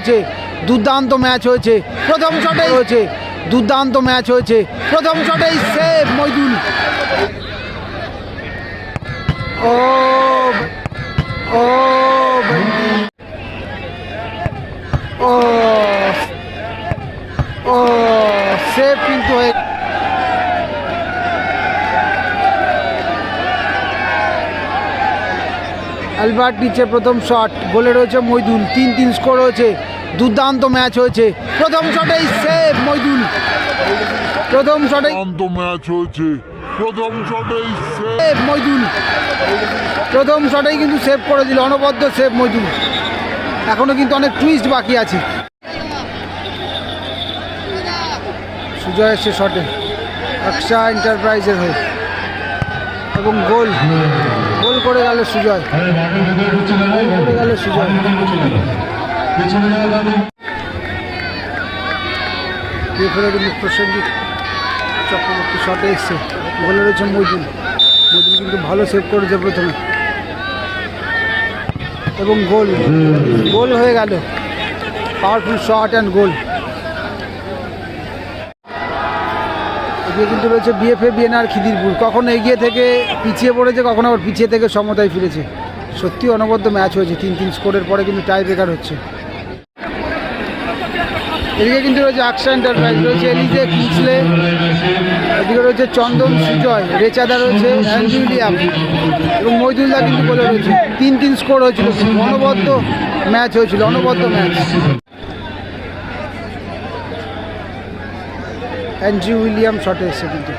হয়েছে, দুর্দান্ত ম্যাচ হয়েছে, প্রথম শটে হয়েছে, দুর্দান্ত ম্যাচ হয়েছে, প্রথম শটেই সেভ মইদুল। ও ও ও ও সেভ কিন্তু হয়ে অ্যালবার্ট নিচে প্রথম শট গোলে রয়েছে মইদুল, তিন তিন স্কোর হয়েছে। দুর্দান্ত ম্যাচ হয়েছে। প্রথম শটেই সেভ মইদুল। প্রথম শটেই শান্ত ম্যাচ হয়েছে। প্রথম শটেই সেভ মইদুল। প্রথম শটেই কিন্তু সেভ করে দিল অনবদ্য সেভ মইদুল। এখনও কিন্তু অনেক টুইস্ট বাকি আছে। সুজয় এসছে শটে। আকশা এন্টারপ্রাইজের হয়ে। এবং গোল। গোল করে গেল সুজয়। গোল করে গেল সুজয়। এরপরে কিন্তু প্রসেনজিৎ চক্রবর্তী শটে এসছে। গোলে রয়েছে মজুল মজুল কিন্তু ভালো সেভ করেছে প্রথমে। এবং গোল। গোল হয়ে গেল। পাওয়ারফুল শট অ্যান্ড গোল এদিকে কিন্তু রয়েছে বিএফএ বিএনআর খিদিরপুর। কখনো এগিয়ে থেকে পিছিয়ে পড়েছে কখনো আবার পিছিয়ে থেকে সমতায় ফিরেছে। সত্যি অনবদ্য ম্যাচ হয়েছে। তিন তিন স্কোরের পরে কিন্তু টাই ব্রেকার হচ্ছে। এদিকে কিন্তু রয়েছে আকশা এন্টারপ্রাইজ রয়েছে এলিজে কিংসলে এদিকে রয়েছে চন্দন, সুজয়, রেচাদা রয়েছে অ্যান্ডুলিয়াম এবং মইদুল্লাহ কিন্তু বলে রয়েছে তিন তিন স্কোর হয়েছিল অনবদ্য ম্যাচ হয়েছিল, অনবদ্য ম্যাচ অ্যান্ড্রি উইলিয়াম শটে এসছে কিন্তু।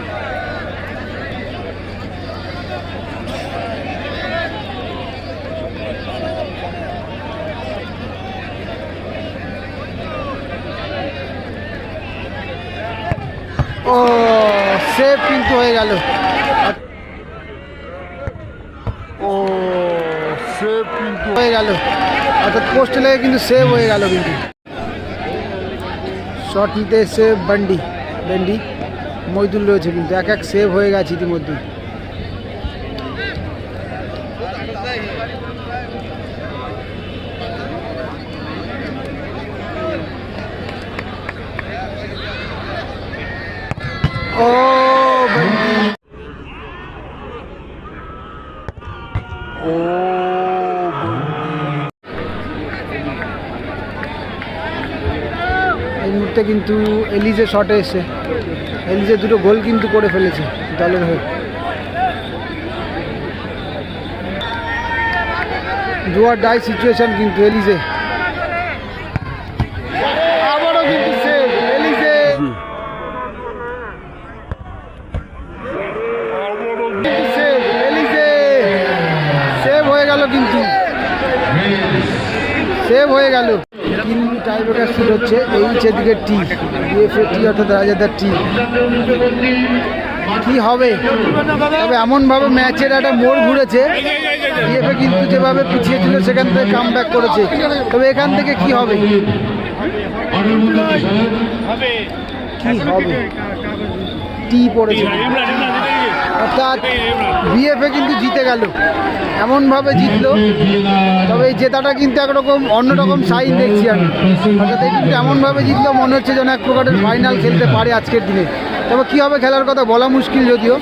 ও সেভ কিন্তু হয়ে গেল। ও সেভ কিন্তু হয়ে গেল। অর্থাৎ পোস্টে লেগে কিন্তু সেভ হয়ে গেল কিন্তু। শট নিতে সেভ বান্ডি বান্ডি মইদুল রয়েছে কিন্তু। এক এক সেভ হয়ে গেছে ইতিমধ্যে ও বান্ডি এই মুহূর্তে কিন্তু এলিজে শটে এসছে। এলিজে দুটো গোল কিন্তু করে ফেলেছে দলের হয়ে। ডুয়ার ডাই সিচুয়েশন কিন্তু এলিজে আবারও কিন্তু সেভ এলিজে কিন্তু সেভ এলিজে সেভ হয়ে গেল কিন্তু সেভ হয়ে গেল। তিন টাই ব্রেকার শুট হচ্ছে, এইচ এদিকে টি বিএফএ টি অর্থাৎ রাজাদার টি। কি হবে? তবে এমনভাবে ম্যাচের একটা মোড় ঘুরেছে বিএফএ কিন্তু যেভাবে পিছিয়ে ছিল, সেখান থেকে কাম করেছে। তবে এখান থেকে কি হবে? কি হবে? টি পড়েছে। অর্থাৎ বিএফএ কিন্তু জিতে গেল। এমনভাবে জিতলো, তবে এই জেতাটা কিন্তু একরকম অন্যরকম সাইন দেখছি আমি। অর্থাৎ এই কিন্তু এমনভাবে জিতলো, মনে হচ্ছে যেন এক প্রকারের ফাইনাল খেলতে পারে আজকের দিনে। তবে কী হবে খেলার কথা বলা মুশকিল যদিও।